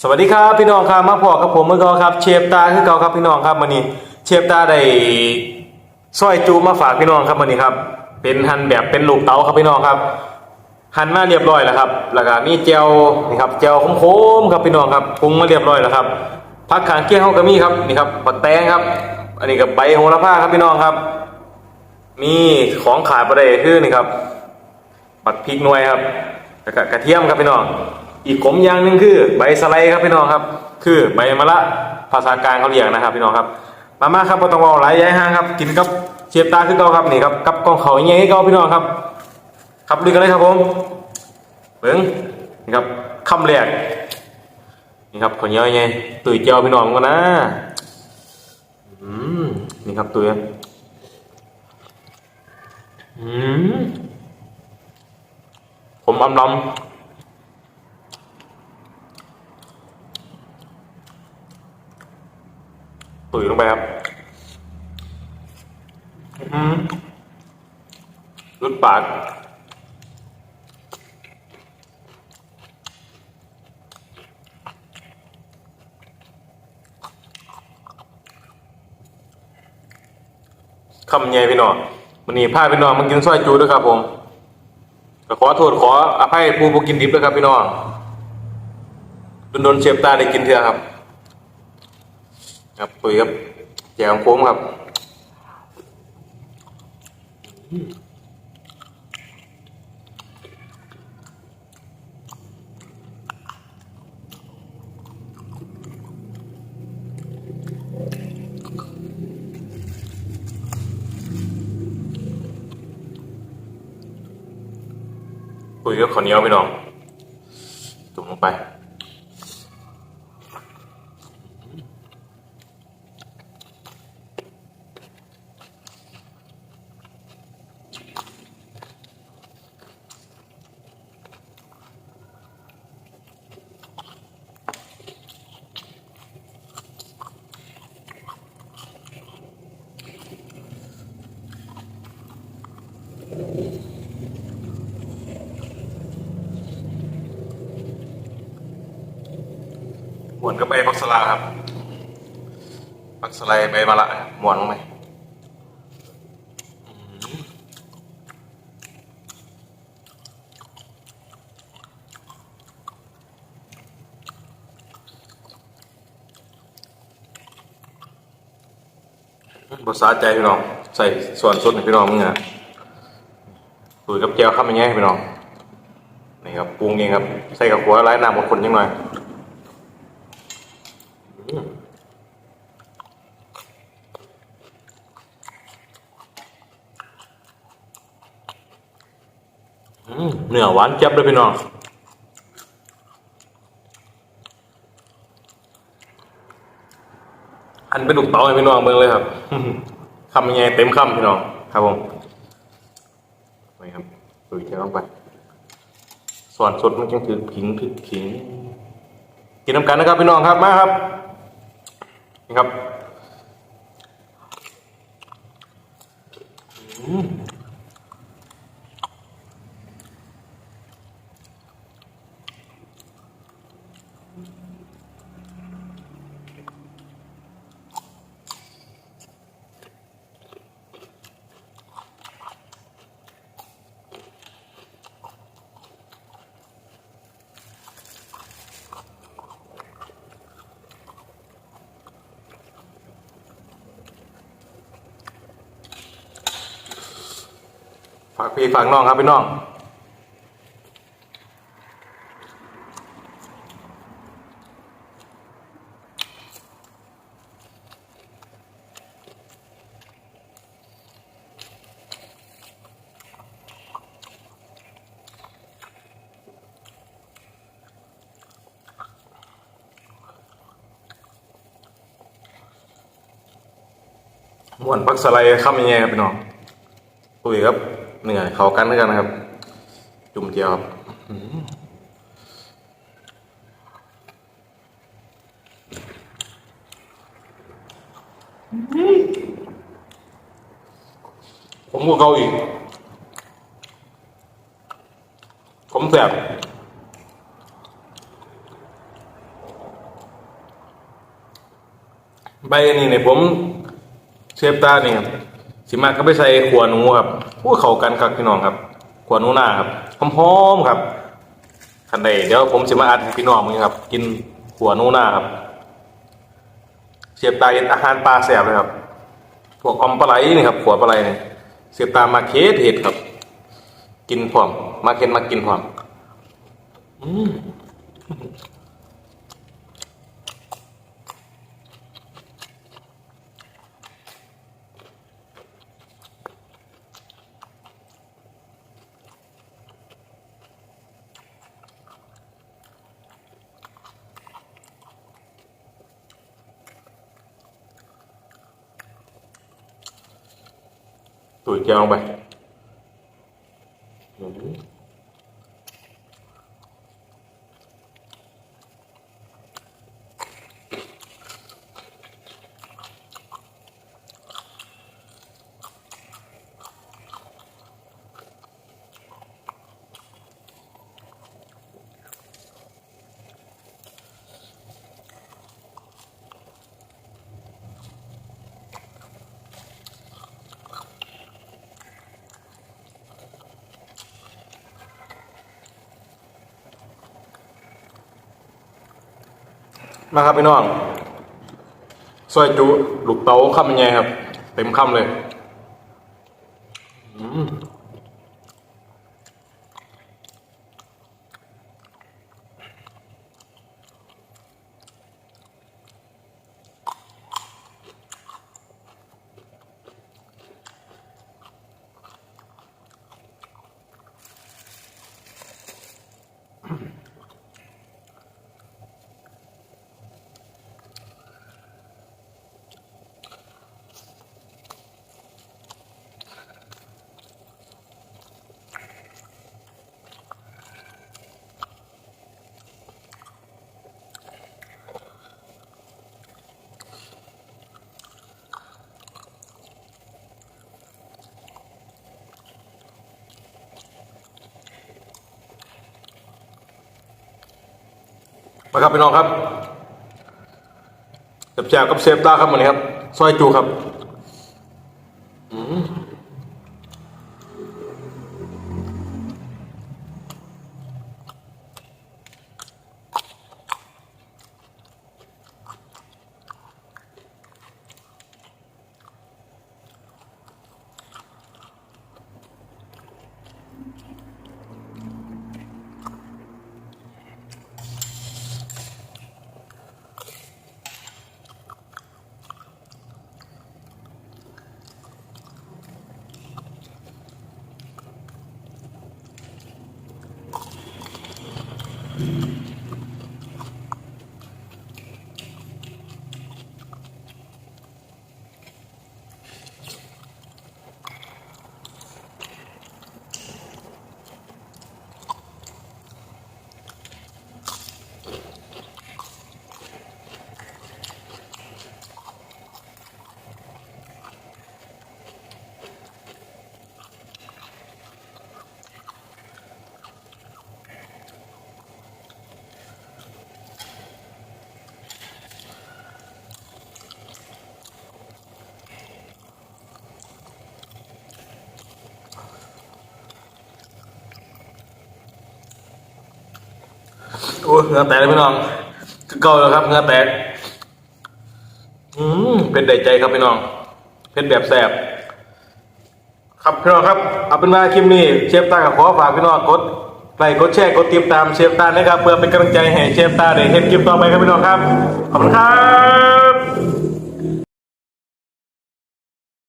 สวัสดีครับพี่น้องครับมาพอกับผมเมื่อก่อนครับเชฟตาคือเก่าครับพี่น้องครับวันนี้เชฟตาได้ซอยจูมาฝากพี่น้องครับวันนี้ครับ เป็นหั่นแบบเป็นลูกเต๋าครับพี่น้องครับหั่นมาเรียบร้อยแล้วครับแล้วก็มีเจลนี่ครับเจลขมๆครับพี่น้องครับปรุงมาเรียบร้อยแล้วครับผักขางเกี้ยงเฮาก็มีครับนี่ครับผักแตงครับ อันนี้กับใบโหระพาครับพี่น้องครับ มีของขาดประเดคือนี่ครับปักพริกหน่วยครับแล้วก็กระเทียมครับพี่น้อง อีกขมอย่างหนึ่งคือใบสไลด์ครับพี่น้องครับ คือใบมะละภาษากลางเขาเรียกนะครับ พี่น้องครับ มามาครับปตองหลายย้ายห้างครับ กินกับเชียบตาคือเกาครับนี่ครับกับกองเขาอย่างเงี้ยเกาพี่น้องครับครับลุยกันเลยครับผมเบิ้งนี่ครับคำแรกนี่ครับขอเยอะไงตุยเจียวพี่น้องกันนะอืมนี่ครับตุยอืมผมอำลำ ตุ๋ยลงไปครับอื้อหือรุดปากคำใหญ่พี่น้องมันนี่พาพี่น้องมากินซอยจูด้วยครับผมก็ขอโทษขออภัยผู้ผู้กินดิบด้วยครับพี่น้องโดนโดนๆเชฟตาได้กินเถอะครับ ครับปุ๋ยครับแจวโค้งครับปุ๋ยกับข้าวเหนียวพี่น้อง วนกับใบพักสลาครับพักสลายใบมะละหมวนลงไปบสาใจพี่น้อง ใส่ส่วนสุดให้พี่น้องมึงอะตุ๋ยกับแก้วข้ามยังไงพี่น้องนี่ครับปรุงเองครับ ใส่กับหัวไร้น้ำบางคนยังหน่อย อืมเนื้อหวานเจี๊ยบเลยพี่น้องอันเป็นลูกเต๋าให้พี่น้องเบิ่งเลยครับคำยังไงเต็มคำพี่น้องครับผมนี่ครับตุ๋ยเจ้าลงไปส่วนสดมันจังถือขิงถือขิงกินน้ำกันนะครับพี่น้องครับมาครับนี่ครับอื ฝากพี่ฝากน้องครับพี่น้องม่วนปักสไลด์ข้ามยังไงครับพี่น้องคุยครับ เหนื่อยเขากันด้วยกันนะครับ จุ่มเจียวครับผมก็เกาอีก ผมแสบใบนี้เนี่ยผมเชฟตาเนี่ยสิมากก็ไปใส่ขวหนูครับ พูดเข้ากันครับพี่น้องครับขวหนูหน้าครับหอมๆครับคันใดเดี๋ยวผมสิมาอัดให้พี่น้องมึงครับ กินขวหนูหน้าครับเชฟตาเห็นอาหารปลาแสบเลยครับพวกออมปลาไหลนี่ครับขวปลาไหลเนี่ยเชฟตามาเคสเห็ดครับ กินพร้อมมาเค็นมากินพร้อมตุ๋ย แกง มาครับพี่น้องซอยจุลูกเต๋าคำยังไงครับ เต็มคำเลยอืม มาครับพี่น้องครับแซ่บๆกับเซฟตาครับวันนี้ครับซอยจูครับ อืม ยเหงือแตกเลยพี่น้องคือเก่าแล้วครับเหงือแตก อืมเป็นได้ใจครับพี่น้องเป็นแบบแสบครับพี่น้องครับเอาเป็นว่าคลิปนี้เชฟตากับขอฝากพี่น้องกดไลค์กดแชร์กดติดตามเชฟตานะครับเพื่อเป็นกำลังใจให้เชฟตาได้เห็นคลิปต่อไปครับพี่น้องครับขอบคุณครับ